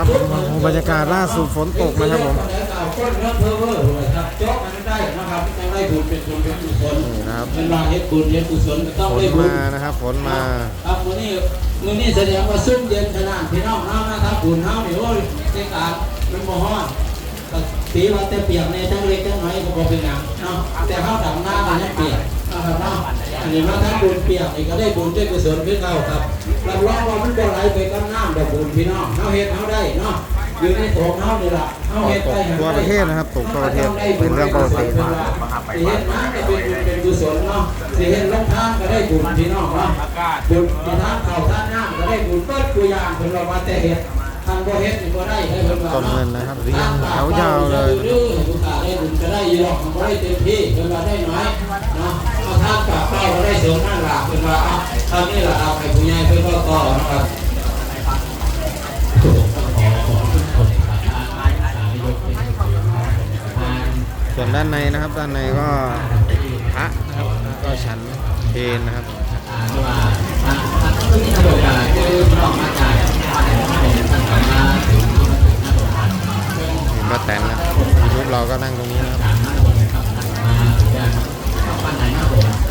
ครับผมบรรยากาศล่าสุดฝนตกนะครับผมเอาคนเริ่มเพ้อเพ้อเลยครับเจาะมันได้นะครับต้องได้บุญเป็นบุญเป็นกุศลนี่นะครับเป็นว่าเฮ็ดบุญเฮ็ดกุศลต้องฝนได้บุญมานะครับฝนมาครับมื้อนี้มื้อนี้แสดงว่าซุ่มเย็นขนาดพี่น้องเฮานะครับบุญเฮานี่โอ้ยเจ๊กามันบ่ฮ้อนก็สีว่าแต่เปียกในทั้งเล็กทั้งน้อยก็บ่เป็นหยังเนาะแต่เฮาดำหน้ามันเปียก ครับเนาะอันนี้มาทั้งบุญเปียกนี่ก็ได้บุญได้กุศลคือเก่าครับรับรองว่ามันบ่ไหลไปกับน้ำดอกบุญพี่น้องเฮาเฮ็ดเฮาได้เนาะอยู่ในโถงเฮานี่ล่ะเฮาเฮ็ดไปกทั่วประเทศนะครับตกทั่วประเทศเป็นเรื่องปกติสิเฮ็ดมาก็เป็นบุญเป็นกุศลเนาะสิเฮ็ดลงทานก็ได้บุญพี่น้องเนาะบุญที่ทานข้าวทานน้ำก็ได้บุญเปิดตัวอย่างเพิ่นว่ามาแต่เฮ็ด ทางบ่เฮ็ดนี่บ่ได้เพิ่นว่าต้นเงินนะครับเรียงแถวยาวเลยเด้อผู้ตาได้บุญก็ได้อยู่หรอกมันบ่ได้เต็มที่เพิ่นว่าได้น้อยเนาะเอาทานกับข้าวก็ได้เสริมนั่นล่ะเพิ่นว่าเอาทำนี่ล่ะเอาให้ผู้ใหญ่เพิ่นก็ต่อนะครับส่วนด้านในนะครับด้านในก็พระนะครับก็ชั้นเพนนะครับ ป้าแตนนะยูทูบเราก็นั่งตรงนี้นะครับ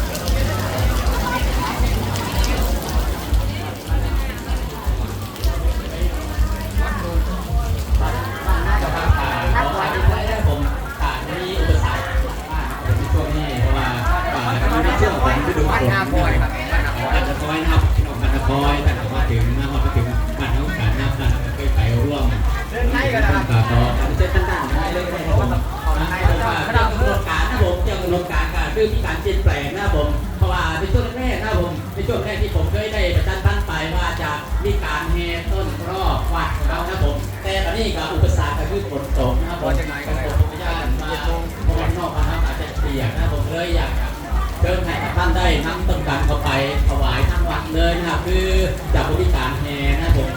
นนี้ก็อุปสรรคก็คือฝนตกนะครับผมฝนตกพยานมาพราะว่านอกมาทำอาจจะเปียกนะผมเลยอยากเชิญให้ท่านได้นำต้นการเข้าไปถวายทางวัดเลยนะครับคือจากบริการแห่นะผม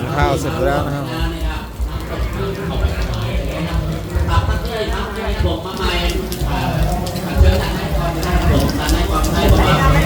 านข้าวเสร็จแล้วนะครับผมมาใหม่เชิญท่านให้ก่อนนะครับผมทานให้ความให้ประมาณผมนะผม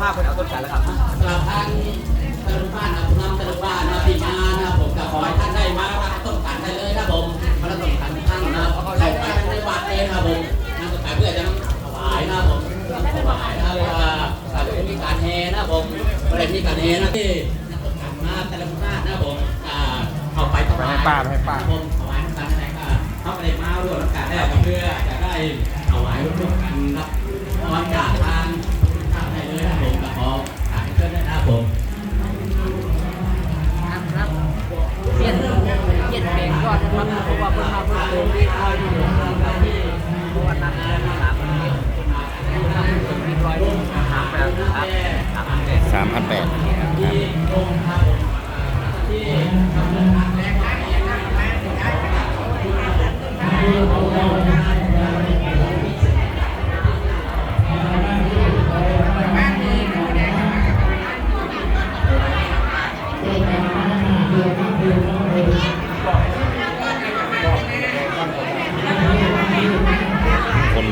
ภาพคนเอาต้นกันแล้วครับกลับทางตะลุบ้านนะผู้นำตะลุบ้านนะที่มานะผมก็ขอให้ท่านได้มารับต้นกันได้เลยนะผมมาต้นกันท่านนะเข้าไปในวัดเองนะผมนั่นก็ไปเพื่อจะถวายนะผมถวายนะว่าการมีการเฮนะผมประเด็นมีการเฮนะที่ต้นกันมาตะลุบ้านนะผมเข้าไปถวายป้าให้ป้าผมถวายน้ำตาลอะไรก็เข้าไปมาร่วมน้ำตาลได้ก็เพื่อจะได้ถวายร่วมกันรับพรจากทางทาง ลงก่อนนะครับเพราะว่าเพิ่นมาเพิ่นโดนที่คอยอยู่ที่เพราะว่านัดเดือนสามวันนี้ทำเพิ่นมีรอยสามแปดสามสามแปดสามพันแปดที่โรงพยาบ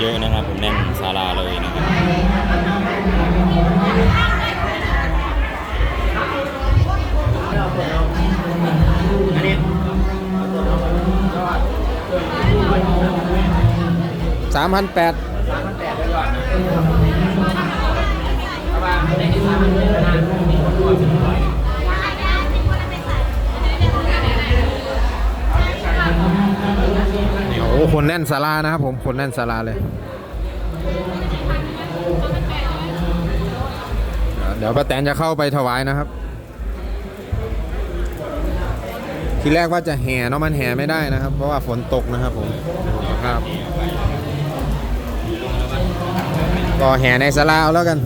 เยอะนะครับ ผมแน่นศาลาเลยนะครับอันนี้สามพันแปดสามพันแปดเลยก่อนนะเพราะว่าในที่สามพันแปดนะมีคนรวยเป็นร้อย โอ้โหคนแน่นศาลานะครับผมคนแน่นศาลาเลย เดี๋ยวป้าแตนจะเข้าไปถวายนะครับ ทีแรกว่าจะแห่เนาะมันแห่ไม่ได้นะครับ เพราะว่าฝนตกนะครับผมดูสภาพก็แห่ในศาลาเอาแล้วกัน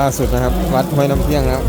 ล่าสุดนะครับ วัดห้วยน้ำเพียงนะครับ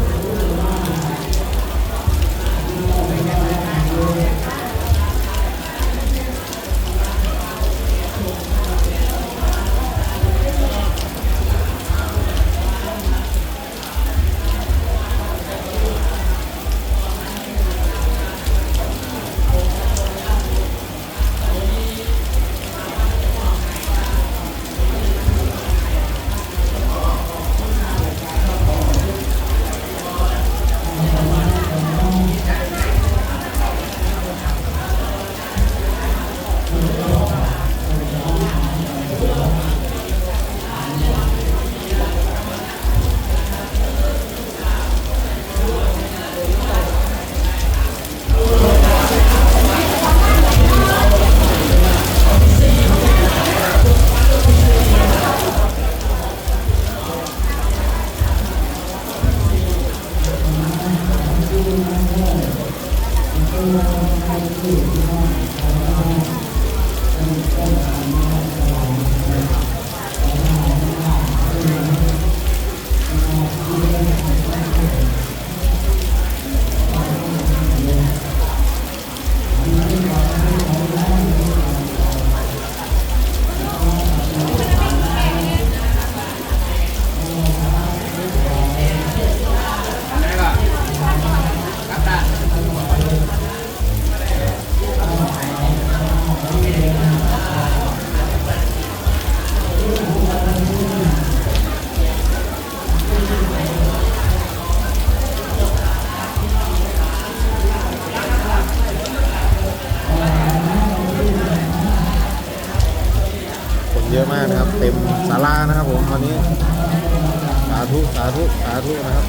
นะครับผมวันนี้สาธุสาธุสาธุนะครับ